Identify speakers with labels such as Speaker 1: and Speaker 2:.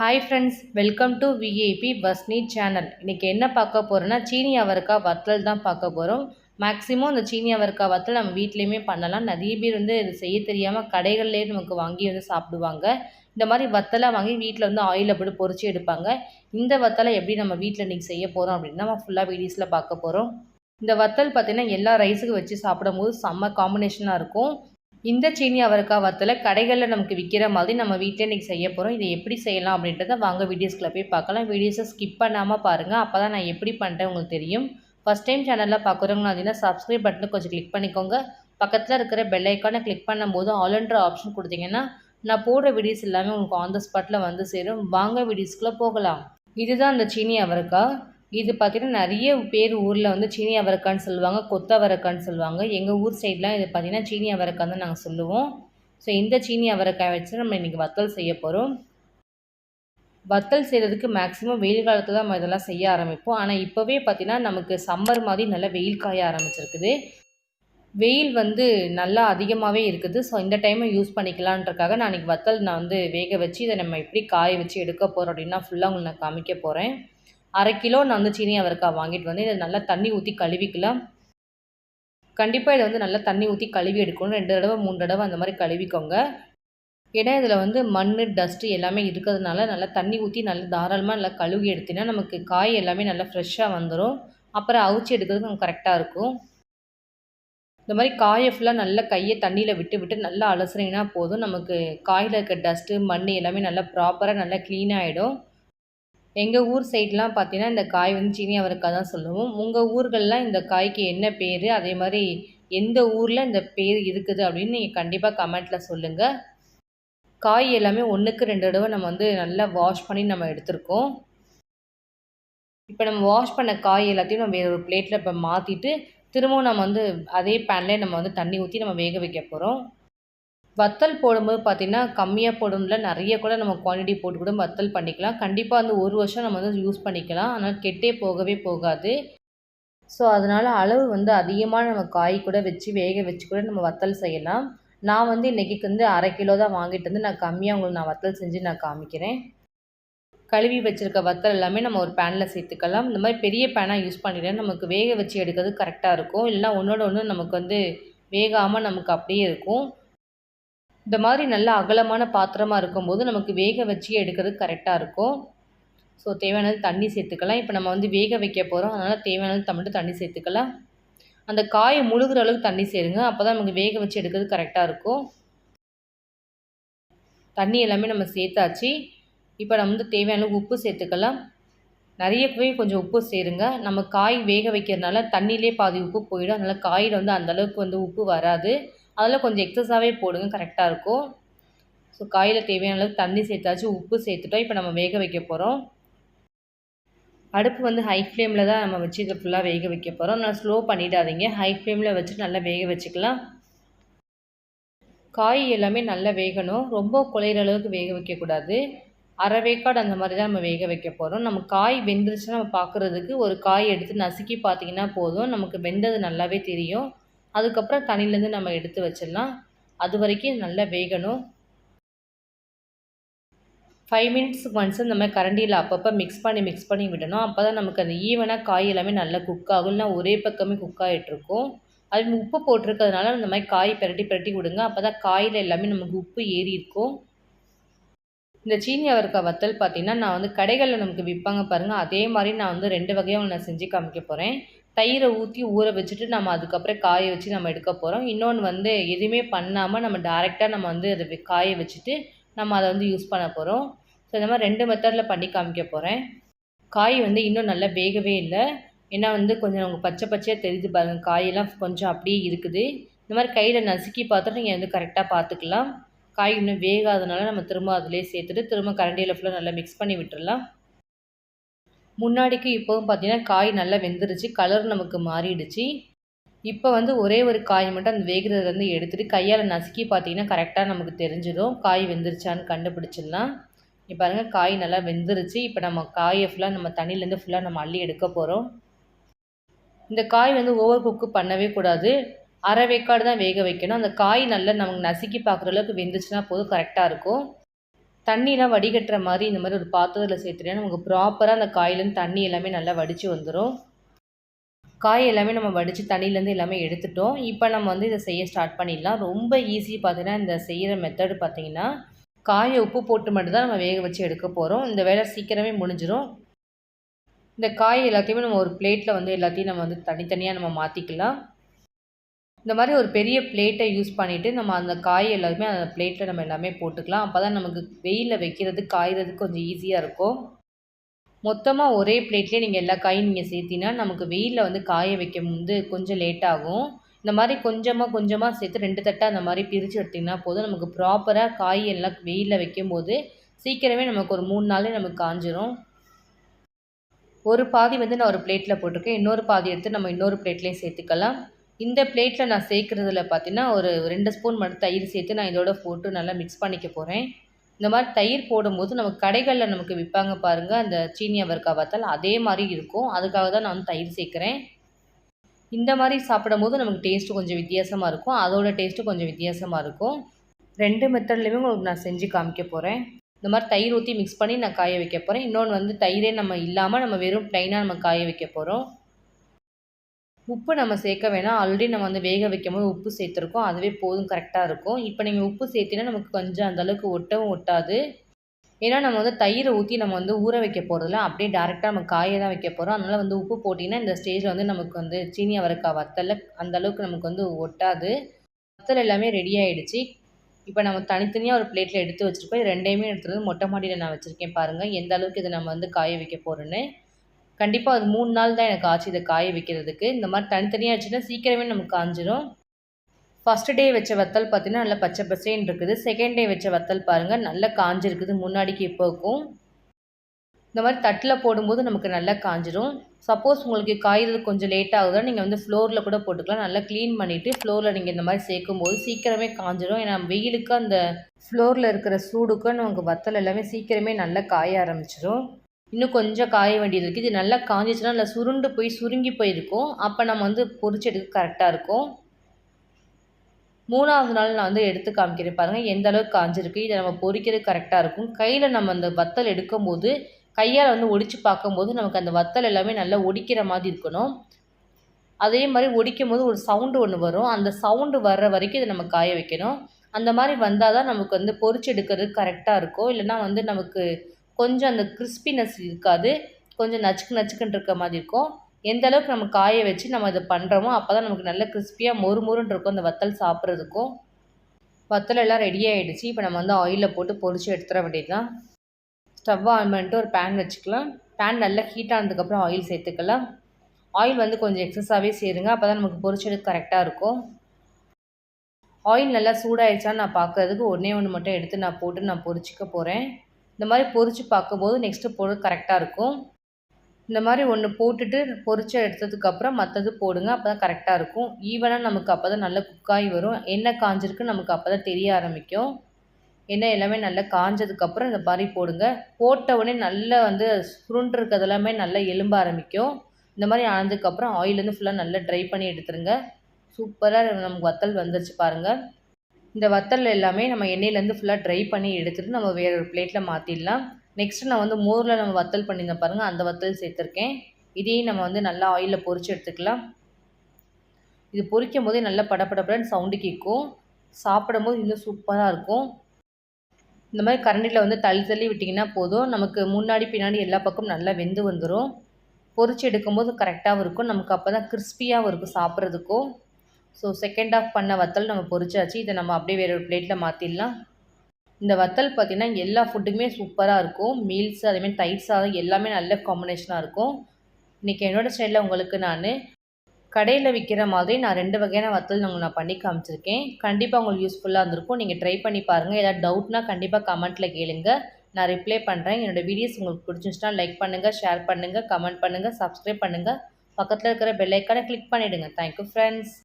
Speaker 1: Hi friends welcome to VAB பஸ்னி channel இன்றைக்கி என்ன பார்க்க போகிறோன்னா சீனி அவரைக்காய் வத்தல் தான் பார்க்க போகிறோம் மேக்ஸிமம் இந்த சீனி அவரைக்காய் வத்தல் நம்ம வீட்லேயுமே பண்ணலாம். நிறைய பேர் வந்து இது செய்ய தெரியாமல் கடைகள்லேயே நமக்கு வாங்கி வந்து சாப்பிடுவாங்க. இந்த மாதிரி வத்தலை வாங்கி வீட்டில் வந்து ஆயிலில் போட்டு பொறிச்சு எடுப்பாங்க. இந்த வத்தலை எப்படி நம்ம வீட்டில் இன்றைக்கி செய்ய போகிறோம் அப்படின்னா நம்ம ஃபுல்லாக வீடியோஸில் பார்க்க போகிறோம் இந்த வத்தல் பார்த்திங்கன்னா எல்லா ரைஸுக்கு வச்சு சாப்பிடும்போது செம்ம காம்பினேஷனாக இருக்கும். இந்த சீனி அவரைக்காய் வத்தலை கடைகளில் நமக்கு விற்கிற மாதிரி நம்ம வீட்டில் இன்றைக்கி செய்ய போகிறோம் இதை எப்படி செய்யலாம் அப்படின்றத வாங்க வீடியோஸ்க்குள்ள போய் பார்க்கலாம். வீடியோஸை ஸ்கிப் பண்ணாமல் பாருங்கள் அப்போ தான் நான் எப்படி பண்ணுறேன் உங்களுக்கு தெரியும். ஃபஸ்ட் டைம் சேனலில் பார்க்குறவங்க அப்படின்னா சப்ஸ்கிரைப் பட்டனை கொஞ்சம் கிளிக் பண்ணிக்கோங்க. பக்கத்தில் இருக்கிற பெல் ஐக்கானை கிளிக் பண்ணும்போது ஆல்ன்ற ஆப்ஷன் கொடுத்தீங்கன்னா நான் போடுற வீடியோஸ் எல்லாமே உங்களுக்கு ஆன் த ஸ்பாட்டில் வந்து சேரும். வாங்க வீடியோஸ்குள்ளே போகலாம். இதுதான் அந்த சீனி அவரைக்காய் இது பார்த்திங்கன்னா நிறைய பேர் ஊரில் வந்து சீனி அவரக்கான்னு சொல்லுவாங்க கொத்த அவரக்கான்னு சொல்லுவாங்க. எங்கள் ஊர் சைட்லாம் இது பார்த்திங்கன்னா சீனி அவரைக்காய் தான் நாங்கள் சொல்லுவோம். ஸோ இந்த சீனி அவரைக்காய் வச்சு நம்ம இன்றைக்கி வத்தல் செய்ய போகிறோம் வத்தல் செய்கிறதுக்கு மேக்ஸிமம் வெயில் காலத்தில் தான் நம்ம இதெல்லாம் செய்ய ஆரம்பிப்போம். ஆனால் இப்போவே பார்த்திங்கன்னா நமக்கு சம்மர் மாதிரி நல்லா வெயில் காய ஆரம்பிச்சிருக்குது. வெயில் வந்து நல்லா அதிகமாகவே இருக்குது. ஸோ இந்த டைமை யூஸ் பண்ணிக்கலான்றக்காக நான் இன்றைக்கி வத்தல் நான் வந்து வேக வச்சு இதை நம்ம எப்படி காய வச்சு எடுக்க போகிறோம் அப்படின்னா ஃபுல்லாக உங்களுக்கு நான் காமிக்க போகிறேன் அரை கிலோ நான் வந்து சீனி அவரைக்காய் வாங்கிட்டு வந்து இதை நல்லா தண்ணி ஊற்றி கழுவிக்கலாம். கண்டிப்பாக இதை வந்து நல்லா தண்ணி ஊற்றி கழுவி எடுக்கணும். ரெண்டு தடவை மூணு தடவை அந்த மாதிரி கழுவிக்கோங்க. ஏன்னா இதில் வந்து மண் டஸ்ட்டு எல்லாமே இருக்கிறதுனால நல்லா தண்ணி ஊற்றி நல்லா தாராளமாக நல்லா கழுவி எடுத்திங்கன்னா நமக்கு காய் எல்லாமே நல்லா ஃப்ரெஷ்ஷாக வந்துடும் அப்புறம் அவிச்சு எடுக்கிறதுக்கு நமக்கு கரெக்டாக இருக்கும். இந்த மாதிரி காயை ஃபுல்லாக நல்லா கையை தண்ணியில் விட்டு விட்டு நல்லா அலசுனீங்கன்னா போதும். நமக்கு காயில் இருக்க டஸ்ட்டு மண் எல்லாமே நல்லா ப்ராப்பராக நல்லா க்ளீனாகிடும் எங்கள் ஊர் சைட்லாம் பார்த்தீங்கன்னா இந்த காய் வந்து சீனி அவரைக்காய் தான் சொல்லுவோம். உங்கள் ஊர்கள்லாம் இந்த காய்க்கு என்ன பேர்? அதே மாதிரி எந்த ஊரில் இந்த பேர் இருக்குது அப்படின்னு நீங்கள் கண்டிப்பாக கமெண்ட்டில் சொல்லுங்கள் காய் எல்லாமே ஒன்றுக்கு ரெண்டு தடவை நம்ம வந்து நல்லா வாஷ் பண்ணி நம்ம எடுத்திருக்கோம். இப்போ நம்ம வாஷ் பண்ண காய் எல்லாத்தையும் நம்ம வேறு ஒரு பிளேட்டில் இப்போ மாற்றிட்டு திரும்பவும் நம்ம வந்து அதே பேனில் நம்ம வந்து தண்ணி ஊற்றி நம்ம வேக வைக்க போகிறோம் வத்தல் போடும்போது பார்த்திங்கன்னா கம்மியாக போடும்ல நிறைய கூட நம்ம குவான்டிட்டி போட்டு கூட வத்தல் பண்ணிக்கலாம். கண்டிப்பாக வந்து ஒரு வருஷம் நம்ம வந்து யூஸ் பண்ணிக்கலாம். ஆனால் கெட்டே போகவே போகாது. ஸோ அதனால் அளவு வந்து அதிகமாக நம்ம காய் கூட வச்சு வேக வச்சு கூட நம்ம வத்தல் செய்யலாம். நான் வந்து இன்றைக்கி வந்து அரை கிலோ தான் வாங்கிட்டு வந்து நான் கம்மியாக உங்களுக்கு நான் வத்தல் செஞ்சு நான் காமிக்கிறேன். கழுவி வச்சுருக்க வத்தல் எல்லாமே நம்ம ஒரு பேனில் சேர்த்துக்கலாம். இந்த மாதிரி பெரிய பேனாக யூஸ் பண்ணிட்டேன் நமக்கு வேக வச்சு எடுக்கிறது கரெக்டாக இருக்கும். இல்லைனா ஒன்றோட ஒன்று நமக்கு வந்து வேகாமல் நமக்கு அப்படியே இருக்கும். இந்த மாதிரி நல்லா அகலமான பாத்திரமாக இருக்கும்போது நமக்கு வேக வச்சு எடுக்கிறது கரெக்டாக இருக்கும். ஸோ தேவையானது தண்ணி சேர்த்துக்கலாம். இப்போ நம்ம வந்து வேக வைக்க போகிறோம் அதனால் தேவையானது மட்டும் தண்ணி சேர்த்துக்கலாம். அந்த காயை முழுகிற அளவுக்கு தண்ணி சேருங்க. அப்போ தான் நமக்கு வேக வச்சு எடுக்கிறது கரெக்டாக இருக்கும். தண்ணி எல்லாமே நம்ம சேர்த்தாச்சு. இப்போ நம்ம வந்து தேவையான உப்பு சேர்த்துக்கலாம். நிறைய போய் கொஞ்சம் உப்பு சேருங்க. நம்ம காய் வேக வைக்கிறதுனால தண்ணியிலே பாதி உப்பு போயிடும். அதனால் காயில் வந்து அந்தளவுக்கு வந்து உப்பு வராது. அதில் கொஞ்சம் எக்ஸஸாகவே போடுங்க கரெக்டாக இருக்கும். ஸோ காயில் தேவையான அளவுக்கு தண்ணி சேர்த்தாச்சு உப்பு சேர்த்துட்டோம். இப்போ நம்ம வேக வைக்க போகிறோம் அடுப்பு வந்து ஹை ஃப்ளேமில் தான் நம்ம வச்சு இதை ஃபுல்லாக வேக வைக்க போகிறோம் நான் ஸ்லோ பண்ணிடாதீங்க. ஹை ஃப்ளேமில் வச்சுட்டு நல்லா வேக வச்சுக்கலாம். காய் எல்லாமே நல்லா வேகணும். ரொம்ப குலையிற அளவுக்கு வேக வைக்கக்கூடாது அரை வேக்காடு அந்த மாதிரி தான் நம்ம வேக வைக்க போகிறோம் நம்ம காய் வெந்துருச்சுன்னா நம்ம பார்க்குறதுக்கு ஒரு காய் எடுத்து நசுக்கி பார்த்தீங்கன்னா போதும். நமக்கு வெந்தது நல்லாவே தெரியும். அதுக்கப்புறம் தண்ணியிலேருந்து நம்ம எடுத்து வச்சிடலாம். அது வரைக்கும் நல்லா வேகணும். ஃபைவ் மினிட்ஸுக்கு ஒன்ஸ் இந்த மாதிரி கரண்டியில் அப்பப்போ மிக்ஸ் பண்ணி மிக்ஸ் பண்ணி விடணும். அப்போ தான் நமக்கு அந்த ஈவனாக காய் எல்லாமே நல்லா குக் ஆகும். இல்லைனா ஒரே பக்கமே குக் ஆகிட்டுருக்கும் அது உப்பு போட்டிருக்கிறதுனால இந்த மாதிரி காய் பிரட்டி பிரட்டி விடுங்க. அப்போ தான் காயில் எல்லாமே நமக்கு உப்பு ஏறி இருக்கும். இந்த சீனி அவரைக்காய் வத்தல் பார்த்திங்கன்னா நான் வந்து கடைகளில் நமக்கு விற்பாங்க பாருங்கள் அதே மாதிரி நான் வந்து ரெண்டு வகையாக நான் செஞ்சு காமிக்க போகிறேன் தயிரை ஊற்றி ஊற வச்சுட்டு நம்ம அதுக்கப்புறம் காய வச்சு நம்ம எடுக்க போகிறோம் இன்னொன்று வந்து எதுவுமே பண்ணாமல் நம்ம டேரெக்டாக நம்ம வந்து அதை காய வச்சுட்டு நம்ம அதை வந்து யூஸ் பண்ண போகிறோம் ஸோ இந்த மாதிரி ரெண்டு மெத்தடில் பண்ணி காமிக்க போகிறேன் காய் வந்து இன்னும் நல்லா வேகவே இல்லை. ஏன்னா வந்து கொஞ்சம் நமக்கு பச்சை பச்சையாக தெரியுது பாருங்கள் காயெல்லாம் கொஞ்சம் அப்படியே இருக்குது. இந்த மாதிரி கையில் நசுக்கி பார்த்துட்டு நீங்கள் வந்து கரெக்டாக பார்த்துக்கலாம். காய் இன்னும் வேகாதனால நம்ம திரும்ப அதிலே சேர்த்துட்டு திரும்ப கரண்டியில் ஃபுல்லாக நல்லா மிக்ஸ் பண்ணி விட்டுடலாம் முன்னாடிக்கு இப்போவும் பார்த்தீங்கன்னா காய் நல்லா வெந்துருச்சு கலர் நமக்கு மாறிடுச்சு. இப்போ வந்து ஒரே ஒரு காய் மட்டும் அந்த வேகிறதுலேருந்து எடுத்துகிட்டு கையால் நசுக்கி பார்த்தீங்கன்னா கரெக்டாக நமக்கு தெரிஞ்சிடும். காய் வெந்துருச்சான்னு கண்டுபிடிச்சிடலாம். இப்போ பாருங்கள் காய் நல்லா வெந்துருச்சு. இப்போ நம்ம காயை ஃபுல்லாக நம்ம தண்ணியிலேருந்து ஃபுல்லாக நம்ம அள்ளி எடுக்க போகிறோம் இந்த காய் வந்து ஓவர் குக்கு பண்ணவே கூடாது. அரை வேக்காடு தான் வேக வைக்கணும். அந்த காய் நல்லா நமக்கு நசுக்கி பார்க்குற அளவுக்கு வெந்துச்சுன்னா போதும் கரெக்டாக இருக்கும். தண்ணியெலாம் வடிகட்டுற மாதிரி இந்த மாதிரி ஒரு பாத்திரத்தில் சேர்த்துட்டேன் நமக்கு ப்ராப்பராக அந்த காயிலேருந்து தண்ணி எல்லாமே நல்லா வடித்து வந்துடும் காய் எல்லாமே நம்ம வடித்து தண்ணியிலேருந்து எல்லாமே எடுத்துட்டோம். இப்போ நம்ம வந்து இதை செய்ய ஸ்டார்ட் பண்ணிடலாம். ரொம்ப ஈஸி பார்த்தீங்கன்னா இந்த செய்கிற மெத்தடு பார்த்தீங்கன்னா காயை உப்பு போட்டு மட்டும்தான் நம்ம வேக வச்சு எடுக்க போகிறோம் இந்த வேலை சீக்கிரமே முடிஞ்சிடும் இந்த காய் எல்லாத்தையுமே நம்ம ஒரு பிளேட்டில் வந்து எல்லாத்தையும் நம்ம வந்து தனித்தனியாக நம்ம மாற்றிக்கலாம் இந்த மாதிரி ஒரு பெரிய பிளேட்டை யூஸ் பண்ணிவிட்டு நம்ம அந்த காய் எல்லாருமே அந்த பிளேட்டில் நம்ம எல்லாமே போட்டுக்கலாம். அப்போ தான் நமக்கு வெயிலில் வைக்கிறது காய்கிறதுக்கு கொஞ்சம் ஈஸியாக இருக்கும். மொத்தமாக ஒரே பிளேட்லேயே நீங்கள் எல்லா காயும் நீங்கள் சேர்த்தினா நமக்கு வெயிலில் வந்து காய வைக்கும் வந்து கொஞ்சம் லேட் ஆகும். இந்த மாதிரி கொஞ்சமாக கொஞ்சமாக சேர்த்து ரெண்டு தட்டாக அந்த மாதிரி பிரித்து எடுத்திங்கன்னா போதும். நமக்கு ப்ராப்பராக காய் எல்லாம் வெயிலில் வைக்கும்போது சீக்கிரமே நமக்கு ஒரு மூணு நாளே நமக்கு காஞ்சிரும். ஒரு பாதி வந்து நான் ஒரு பிளேட்டில் போட்டிருக்கேன். இன்னொரு பாதி எடுத்து நம்ம இன்னொரு பிளேட்லேயும் சேர்த்துக்கலாம். இந்த பிளேட்டில் நான் சேர்க்குறதுல பார்த்தீங்கன்னா ஒரு ரெண்டு ஸ்பூன் மட்டும் தயிர் சேர்த்து நான் இதோட போட்டு நல்லா மிக்ஸ் பண்ணிக்க போகிறேன் இந்த மாதிரி தயிர் போடும்போது நமக்கு கடைகளில் நமக்கு விற்பாங்க பாருங்கள் அந்த சீனி அவரைக்காய் பார்த்தால் அதே மாதிரி இருக்கும். அதுக்காக தான் நான் வந்து தயிர் சேர்க்குறேன். இந்த மாதிரி சாப்பிடும் போது நமக்கு டேஸ்ட்டு கொஞ்சம் வித்தியாசமாக இருக்கும். அதோட டேஸ்ட்டு கொஞ்சம் வித்தியாசமாக இருக்கும். ரெண்டு மெத்தட்லேயுமே உங்களுக்கு நான் செஞ்சு காமிக்க போகிறேன் இந்த மாதிரி தயிர் ஊற்றி மிக்ஸ் பண்ணி நான் காய வைக்க போகிறேன் இன்னொன்று வந்து தயிரே நம்ம இல்லாமல் நம்ம வெறும் ப்ளைனாக நம்ம காய வைக்க போகிறோம் உப்பு நம்ம சேர்க்க வேணாம். ஆல்ரெடி நம்ம வந்து வேக வைக்கும் போது உப்பு சேர்த்துருக்கோம். அதுவே போதும் கரெக்டாக இருக்கும். இப்போ நீங்கள் உப்பு சேர்த்தினா நமக்கு கொஞ்சம் அந்தளவுக்கு ஒட்டவும் ஒட்டாது. ஏன்னா நம்ம வந்து தயிரை ஊற்றி நம்ம வந்து ஊற வைக்க போகிறதில்ல அப்படியே டேரெக்டாக நம்ம காயை தான் வைக்க போகிறோம் அதனால் வந்து உப்பு போட்டிங்கன்னா இந்த ஸ்டேஜில் வந்து நமக்கு வந்து சீனி அவரைக்காய் வத்தலில் அந்தளவுக்கு நமக்கு வந்து ஒட்டாது. வத்தல் எல்லாமே ரெடி ஆகிடுச்சு இப்போ நம்ம தனித்தனியாக ஒரு பிளேட்டில் எடுத்து வச்சுருக்கோம். ரெண்டையுமே எடுத்துகிட்டு வந்து மொட்டை மாடியில் நான் வச்சுருக்கேன் பாருங்கள் எந்த அளவுக்கு இதை நம்ம வந்து காய வைக்க போகிறோன்னு கண்டிப்பாக அது மூணு நாள் தான் எனக்கு ஆச்சு இதை காய வைக்கிறதுக்கு. இந்த மாதிரி தனித்தனியாக வச்சுன்னா சீக்கிரமே நமக்கு காஞ்சிடும் ஃபஸ்ட்டு டே வச்ச வத்தல் பார்த்தீங்கன்னா நல்லா பச்சை பசேன்னு இருக்குது. செகண்ட் டே வச்ச வத்தல் பாருங்கள் நல்லா காஞ்சிருக்குது. முன்னாடிக்கு இப்போக்கும். இந்த மாதிரி தட்டில் போடும்போது நமக்கு நல்லா காஞ்சிரும். சப்போஸ் உங்களுக்கு காய்கிறது கொஞ்சம் லேட் ஆகுதுன்னா நீங்கள் வந்து ஃப்ளோரில் கூட போட்டுக்கலாம். நல்லா க்ளீன் பண்ணிவிட்டு ஃப்ளோரில் நீங்கள் இந்த மாதிரி சேர்க்கும் போது சீக்கிரமே காஞ்சிரும். ஏன்னா வெயிலுக்கு அந்த ஃப்ளோரில் இருக்கிற சூடுக்கும் நமக்கு வத்தல் எல்லாமே சீக்கிரமே நல்லா காய ஆரம்பிச்சிடும் இன்னும் கொஞ்சம் காய வேண்டியது இருக்குது இது நல்லா காஞ்சிச்சுன்னா நல்லா சுருண்டு போய் சுருங்கி போயிருக்கும். அப்போ நம்ம வந்து பொறிச்சு எடுக்க கரெக்டாக இருக்கும். மூணாவது நாள் நான் வந்து எடுத்து காமிக்கிறேன் பாருங்கள் எந்த அளவுக்கு காஞ்சிருக்கு. இதை நம்ம பொறிக்கிறது கரெக்டாக இருக்கும். கையில் நம்ம அந்த வத்தல் எடுக்கும்போது கையால் வந்து ஒடிச்சு பார்க்கும்போது நமக்கு அந்த வத்தல் எல்லாமே நல்லா ஒடிக்கிற மாதிரி இருக்கணும். அதே மாதிரி ஒடிக்கும் போது ஒரு சவுண்டு ஒன்று வரும். அந்த சவுண்டு வர்ற வரைக்கும் இதை நம்ம காய வைக்கணும். அந்த மாதிரி வந்தால் தான் நமக்கு வந்து பொறிச்சு எடுக்கிறது கரெக்டாக இருக்கும். இல்லைனா வந்து நமக்கு கொஞ்சம் அந்த கிறிஸ்பினஸ் இருக்காது. கொஞ்சம் நச்சுக்கு நச்சுக்குன்னு இருக்க மாதிரி இருக்கும். எந்த அளவுக்கு நம்ம காய வச்சு நம்ம இதை பண்ணுறோமோ அப்போ தான் நமக்கு நல்ல கிறிஸ்பியாக மொறு மொறுன்னு இருக்கும் அந்த வத்தல் சாப்பிட்றதுக்கும். வத்தல் எல்லாம் ரெடி ஆகிடுச்சு இப்போ நம்ம வந்து ஆயிலில் போட்டு பொரிச்சு எடுத்துட வேண்டியது தான் ஸ்டவ் ஆன் பண்ணிட்டு ஒரு பேன் வச்சுக்கலாம். பேன் நல்லா ஹீட் ஆனதுக்கப்புறம் ஆயில் சேர்த்துக்கலாம். ஆயில் வந்து கொஞ்சம் எக்ஸஸாகவே சேருங்க. அப்போ தான் நமக்கு பொரிச்செடுக்க கரெக்டாக இருக்கும். ஆயில் நல்லா சூடாயிடுச்சான்னு நான் பார்க்குறதுக்கு ஒன்றே ஒன்று மட்டும் எடுத்து நான் போட்டு நான் பொரிச்சிக்க போகிறேன் இந்த மாதிரி பொறிச்சு பார்க்கும்போது நெக்ஸ்ட்டு போட கரெக்டாக இருக்கும். இந்த மாதிரி ஒன்று போட்டுட்டு பொறிச்சு எடுத்ததுக்கப்புறம் மற்றது போடுங்க அப்போ தான் கரெக்டாக இருக்கும். ஈவனாக நமக்கு அப்போ தான் நல்லா குக்காகி வரும். என்ன காஞ்சிருக்கு நமக்கு அப்போ தான் தெரிய ஆரம்பிக்கும். எண்ணெய் எல்லாமே நல்லா காஞ்சதுக்கப்புறம் இந்த மாதிரி போடுங்க. போட்ட உடனே நல்லா வந்து சுருண்டுருக்கிறது எல்லாமே நல்லா எலும்ப ஆரம்பிக்கும். இந்த மாதிரி ஆனதுக்கப்புறம் ஆயிலேருந்து ஃபுல்லாக நல்லா ட்ரை பண்ணி எடுத்துருங்க. சூப்பராக நமக்கு வத்தல் வந்துருச்சு பாருங்கள் இந்த வத்தல் எல்லாமே நம்ம எண்ணெயிலேருந்து ஃபுல்லாக ட்ரை பண்ணி எடுத்துகிட்டு நம்ம வேறு ஒரு பிளேட்டில் மாற்றிடலாம் நெக்ஸ்ட்டு நான் வந்து மோரில் நம்ம வத்தல் பண்ணியிருந்தேன் பாருங்கள் அந்த வத்தல் சேர்த்துருக்கேன். இதையும் நம்ம வந்து நல்லா ஆயிலில் பொறிச்சு எடுத்துக்கலாம். இது பொரிக்கும் போதே நல்லா படப்படப்படன்னு சவுண்டு கேட்கும். சாப்பிடும் போது இன்னும் சூப்பராக இருக்கும். இந்த மாதிரி கரண்டியில் வந்து தள்ளி தள்ளி விட்டிங்கன்னா போதும். நமக்கு முன்னாடி பின்னாடி எல்லா பக்கமும் நல்லா வெந்து வந்துடும் பொறிச்சு எடுக்கும்போது கரெக்டாகவும் இருக்கும். நமக்கு அப்போ தான் கிறிஸ்பியாகவும் இருக்கும் சாப்பிட்றதுக்கும். ஸோ செகண்ட் ஆஃப் பண்ண வத்தல் நம்ம பொரிச்சாச்சு. இதை நம்ம அப்படியே வேறு ஒரு பிளேட்டில் மாற்றிடலாம் இந்த வத்தல் பார்த்திங்கன்னா எல்லா ஃபுட்டுக்குமே சூப்பராக இருக்கும். மீல்ஸ் அதேமாதிரி தயிர் சாதம் எல்லாமே நல்ல காம்பினேஷனாக இருக்கும். இன்றைக்கி என்னோடய ஸ்டைலில் உங்களுக்கு நான் கடையில் விற்கிற மாதிரி நான் ரெண்டு வகையான வத்தல் நாங்கள் நான் பண்ணி காமிச்சிருக்கேன். கண்டிப்பாக உங்களுக்கு யூஸ்ஃபுல்லாக இருந்திருக்கும். நீங்கள் ட்ரை பண்ணி பாருங்கள் ஏதாவது டவுட்னா கண்டிப்பாக கமெண்ட்டில் கேளுங்க. நான் ரிப்ளை பண்ணுறேன் என்னோடய வீடியோஸ் உங்களுக்கு பிடிச்சிருந்துச்சுன்னா லைக் பண்ணுங்கள் ஷேர் பண்ணுங்கள் கமெண்ட் பண்ணுங்கள் சப்ஸ்கிரைப் பண்ணுங்கள் பக்கத்தில் இருக்கிற பெல் கிளிக் பண்ணிவிடுங்க தேங்க்யூ ஃப்ரெண்ட்ஸ்